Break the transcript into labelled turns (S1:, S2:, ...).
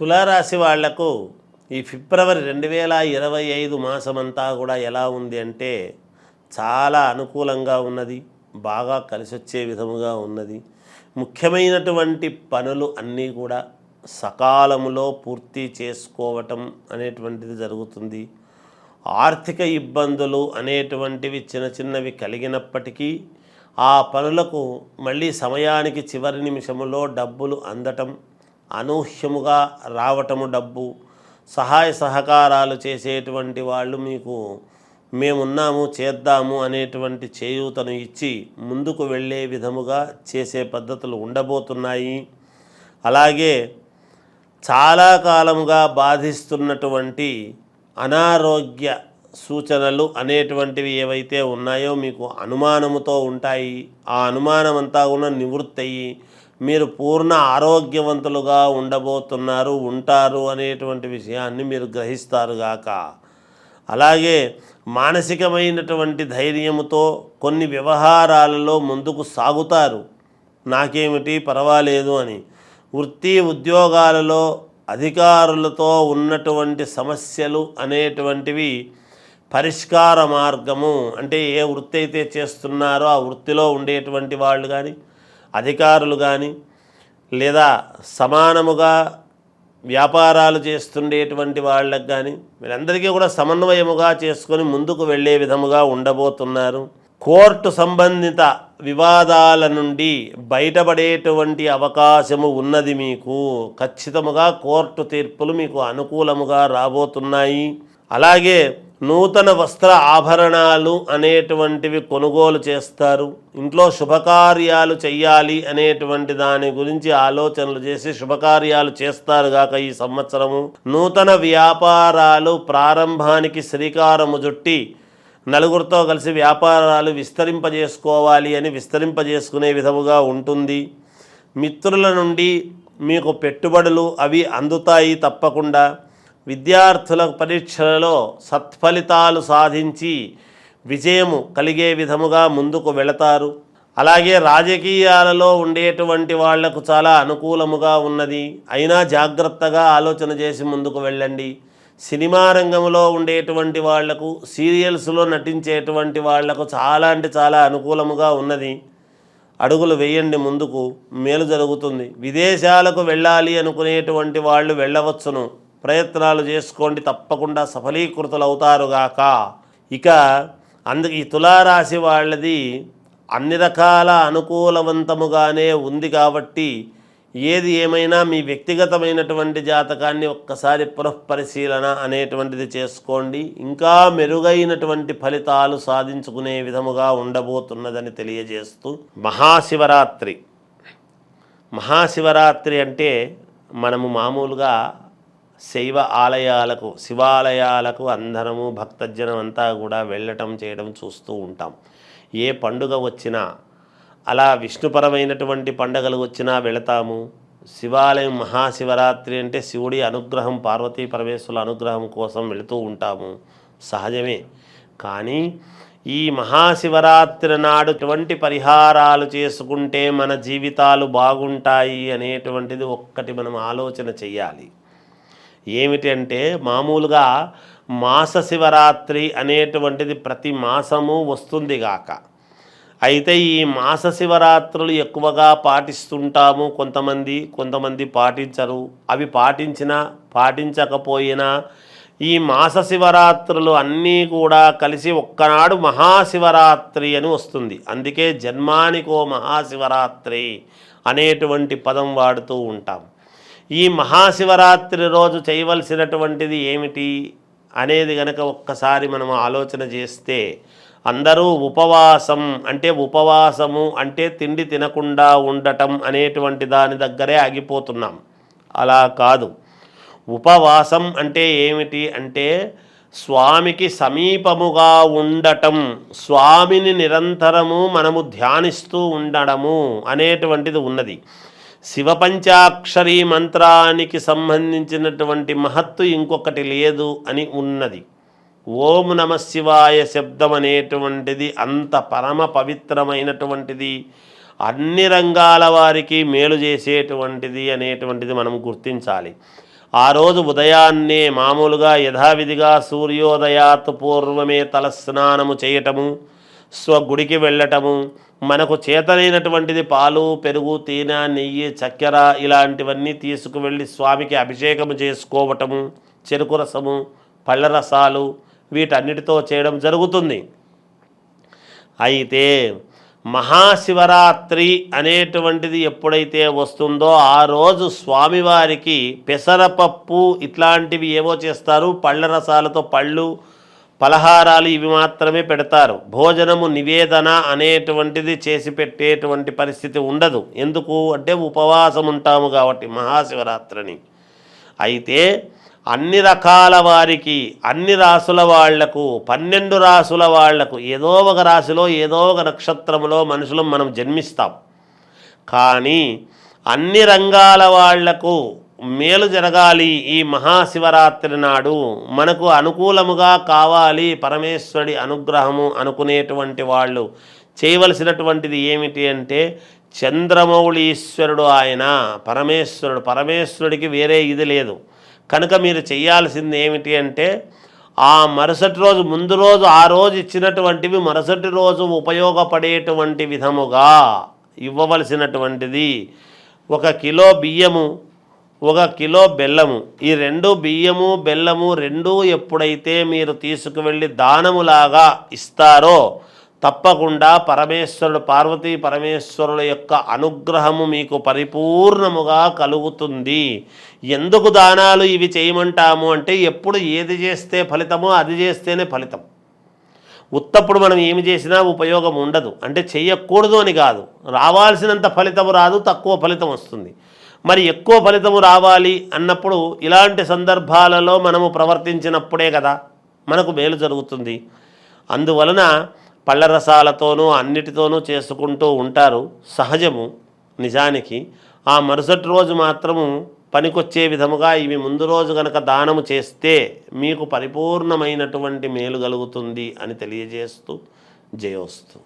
S1: తులారాశి వాళ్ళకు ఈ ఫిబ్రవరి రెండు వేల ఇరవై ఐదు మాసమంతా కూడా ఎలా ఉంది అంటే చాలా అనుకూలంగా ఉన్నది బాగా కలిసొచ్చే విధముగా ఉన్నది. ముఖ్యమైనటువంటి పనులు అన్నీ కూడా సకాలములో పూర్తి చేసుకోవటం అనేటువంటిది జరుగుతుంది. ఆర్థిక ఇబ్బందులు అనేటువంటివి చిన్న చిన్నవి కలిగినప్పటికీ ఆ పనులకు మళ్ళీ సమయానికి చివరి నిమిషములో డబ్బులు అందటం అనూహ్యముగా రావటము డబ్బు సహాయ సహకారాలు చేసేటువంటి వాళ్ళు మీకు మేమున్నాము చేద్దాము అనేటువంటి చేయూతను ఇచ్చి ముందుకు వెళ్ళే విధముగా చేసే పద్ధతులు ఉండబోతున్నాయి. అలాగే చాలా కాలముగా బాధిస్తున్నటువంటి అనారోగ్య సూచనలు అనేటువంటివి ఏవైతే ఉన్నాయో మీకు అనుమానముతో ఉంటాయి. ఆ అనుమానమంతా కూడా నివృత్తి అయ్యి మీరు పూర్ణ ఆరోగ్యవంతులుగా ఉండబోతున్నారు ఉంటారు అనేటువంటి విషయాన్ని మీరు గ్రహిస్తారు గాక. అలాగే మానసికమైనటువంటి ధైర్యముతో కొన్ని వ్యవహారాలలో ముందుకు సాగుతారు. నాకేమిటి పర్వాలేదు అని. వృత్తి ఉద్యోగాలలో అధికారులతో ఉన్నటువంటి సమస్యలు అనేటువంటివి పరిష్కార మార్గము. అంటే ఏ వృత్తి అయితే చేస్తున్నారో ఆ వృత్తిలో ఉండేటువంటి వాళ్ళు కానీ అధికారులు కానీ లేదా సమానముగా వ్యాపారాలు చేస్తుండేటువంటి వాళ్ళకి కానీ వీళ్ళందరికీ కూడా సమన్వయముగా చేసుకొని ముందుకు వెళ్ళే విధముగా ఉండబోతున్నారు. కోర్టు సంబంధిత వివాదాల నుండి బయటపడేటువంటి అవకాశము ఉన్నది మీకు. ఖచ్చితముగా కోర్టు తీర్పులు మీకు అనుకూలముగా రాబోతున్నాయి. అలాగే నూతన వస్త్ర ఆభరణాలు అనేటువంటివి కొనుగోలు చేస్తారు. ఇంట్లో శుభకార్యాలు చెయ్యాలి అనేటువంటి దాని గురించి ఆలోచనలు చేసి శుభకార్యాలు చేస్తారు గాక ఈ సంవత్సరము. నూతన వ్యాపారాలు ప్రారంభానికి శ్రీకారము జుట్టి నలుగురితో కలిసి వ్యాపారాలు విస్తరింపజేసుకోవాలి అని విస్తరింపజేసుకునే విధముగా ఉంటుంది. మిత్రుల నుండి మీకు పెట్టుబడులు అవి అందుతాయి తప్పకుండా. విద్యార్థుల పరీక్షలలో సత్ఫలితాలు సాధించి విజయము కలిగే విధముగా ముందుకు వెళతారు. అలాగే రాజకీయాలలో ఉండేటువంటి వాళ్ళకు చాలా అనుకూలముగా ఉన్నది. అయినా జాగ్రత్తగా ఆలోచన చేసి ముందుకు వెళ్ళండి. సినిమా రంగంలో ఉండేటువంటి వాళ్ళకు సీరియల్స్లో నటించేటువంటి వాళ్ళకు చాలా అంటే చాలా అనుకూలముగా ఉన్నది. అడుగులు వేయండి ముందుకు. మేలు జరుగుతుంది. విదేశాలకు వెళ్ళాలి అనుకునేటువంటి వాళ్ళు వెళ్ళవచ్చును. ప్రయత్నాలు చేసుకోండి తప్పకుండా సఫలీకృతులు అవుతారుగాక ఇక అందుకు ఈ తులారాశి వాళ్ళది అన్ని రకాల అనుకూలవంతముగానే ఉంది కాబట్టి ఏది ఏమైనా మీ వ్యక్తిగతమైనటువంటి జాతకాన్ని ఒక్కసారి పునఃపరిశీలన అనేటువంటిది చేసుకోండి. ఇంకా మెరుగైనటువంటి ఫలితాలు సాధించుకునే విధముగా ఉండబోతున్నదని తెలియజేస్తూ మహాశివరాత్రి. మహాశివరాత్రి అంటే మనము మామూలుగా శైవ ఆలయాలకు శివాలయాలకు అందరము భక్తజనం అంతా కూడా వెళ్ళటం చేయడం చూస్తూ ఉంటాం. ఏ పండుగ వచ్చినా అలా విష్ణుపరమైనటువంటి పండుగలు వచ్చినా వెళతాము. శివాలయం మహాశివరాత్రి అంటే శివుడి అనుగ్రహం పార్వతీ పరమేశ్వరుల అనుగ్రహం కోసం వెళుతూ ఉంటాము. సహజమే. కానీ ఈ మహాశివరాత్రి నాడు ఎటువంటి పరిహారాలు చేసుకుంటే మన జీవితాలు బాగుంటాయి అనేటువంటిది ఒక్కటి మనం ఆలోచన చెయ్యాలి. ఏమిటి అంటే మామూలుగా మాస శివరాత్రి అనేటువంటిది ప్రతి మాసము వస్తుంది గాక. అయితే ఈ మాస శివరాత్రులు ఎక్కువగా పాటిస్తుంటాము కొంతమంది కొంతమంది పాటించరు. అవి పాటించినా పాటించకపోయినా ఈ మాస శివరాత్రులు అన్నీ కూడా కలిసి ఒక్కనాడు మహాశివరాత్రి అని వస్తుంది. అందుకే జన్మానికో మహాశివరాత్రి అనేటువంటి పదం వాడుతూ ఉంటాం. ఈ మహాశివరాత్రి రోజు చేయవలసినటువంటిది ఏమిటి అనేది గనక ఒక్కసారి మనం ఆలోచన చేస్తే అందరూ ఉపవాసం అంటే ఉపవాసము అంటే తిండి తినకుండా ఉండటం అనేటువంటి దాని దగ్గరే ఆగిపోతున్నాం. అలా కాదు. ఉపవాసం అంటే ఏమిటి అంటే స్వామికి సమీపముగా ఉండటం స్వామిని నిరంతరము మనము ధ్యానిస్తూ ఉండడము అనేటువంటిది ఉన్నది. శివపంచాక్షరి మంత్రానికి సంబంధించినటువంటి మహత్తు ఇంకొకటి లేదు అని ఉన్నది. ఓం నమ శివాయ శబ్దం అనేటువంటిది అంత పరమ పవిత్రమైనటువంటిది అన్ని రంగాల వారికి మేలు చేసేటువంటిది అనేటువంటిది మనం గుర్తించాలి. ఆ రోజు ఉదయాన్నే మామూలుగా యథావిధిగా సూర్యోదయాత్ పూర్వమే తలస్నానము చేయటము స్వగుడికి వెళ్ళటము మనకు చేతనైనటువంటిది పాలు పెరుగు తేనె నెయ్యి చక్కెర ఇలాంటివన్నీ తీసుకువెళ్ళి స్వామికి అభిషేకం చేసుకోవటము చెరుకు రసము పళ్ళ రసాలు వీటన్నిటితో చేయడం జరుగుతుంది. అయితే మహాశివరాత్రి అనేటువంటిది ఎప్పుడైతే వస్తుందో ఆ రోజు స్వామివారికి పెసరపప్పు ఇట్లాంటివి ఏవో చేస్తారు. పళ్ళ రసాలతో పళ్ళు పలహారాలు ఇవి మాత్రమే పెడతారు. భోజనము నివేదన అనేటువంటిది చేసి పెట్టేటువంటి పరిస్థితి ఉండదు. ఎందుకు? అంటే ఉపవాసం ఉంటాము కాబట్టి మహాశివరాత్రిని. అయితే అన్ని రకాల వారికి అన్ని రాసుల వాళ్ళకు పన్నెండు రాసుల వాళ్ళకు ఏదో ఒక రాశిలో ఏదో ఒక నక్షత్రములో మనుషులు మనం జన్మిస్తాం. కానీ అన్ని రంగాల వాళ్ళకు మేలు జరగాలి ఈ మహాశివరాత్రి నాడు. మనకు అనుకూలముగా కావాలి పరమేశ్వరుడి అనుగ్రహము అనుకునేటువంటి వాళ్ళు. చేయవలసినటువంటిది ఏమిటి అంటే చంద్రమౌళీశ్వరుడు ఆయన పరమేశ్వరుడు. పరమేశ్వరుడికి వేరే ఇది లేదు. కనుక మీరు చేయాల్సింది ఏమిటి అంటే ఆ మరుసటి రోజు ముందు రోజు ఆ రోజు ఇచ్చినటువంటివి మరుసటి రోజు ఉపయోగపడేటువంటి విధముగా ఇవ్వవలసినటువంటిది. ఒక కిలో బియ్యము ఒక కిలో బెల్లము. ఈ రెండు బియ్యము బెల్లము రెండు ఎప్పుడైతే మీరు తీసుకువెళ్ళి దానములాగా ఇస్తారో తప్పకుండా పరమేశ్వరుడు పార్వతీ పరమేశ్వరుల యొక్క అనుగ్రహము మీకు పరిపూర్ణముగా కలుగుతుంది. ఎందుకు దానాలు ఇవి చేయమంటాము అంటే ఎప్పుడు ఏది చేస్తే ఫలితమో అది చేస్తేనే ఫలితం. ఉత్తప్పుడు మనం ఏమి చేసినా ఉపయోగం ఉండదు. అంటే చేయకూడదు అని కాదు. రావాల్సినంత ఫలితం రాదు తక్కువ ఫలితం వస్తుంది. మరి ఎక్కువ ఫలితము రావాలి అన్నప్పుడు ఇలాంటి సందర్భాలలో మనము ప్రవర్తించినప్పుడే కదా మనకు మేలు జరుగుతుంది. అందువలన పళ్ళ రసాలతోనూ అన్నిటితోనూ చేసుకుంటూ ఉంటారు సహజము నిజానికి. ఆ మరుసటి రోజు మాత్రము పనికొచ్చే విధముగా ఇవి ముందు రోజు గనక దానము చేస్తే మీకు పరిపూర్ణమైనటువంటి మేలు కలుగుతుంది అని తెలియజేస్తూ జయోస్తు.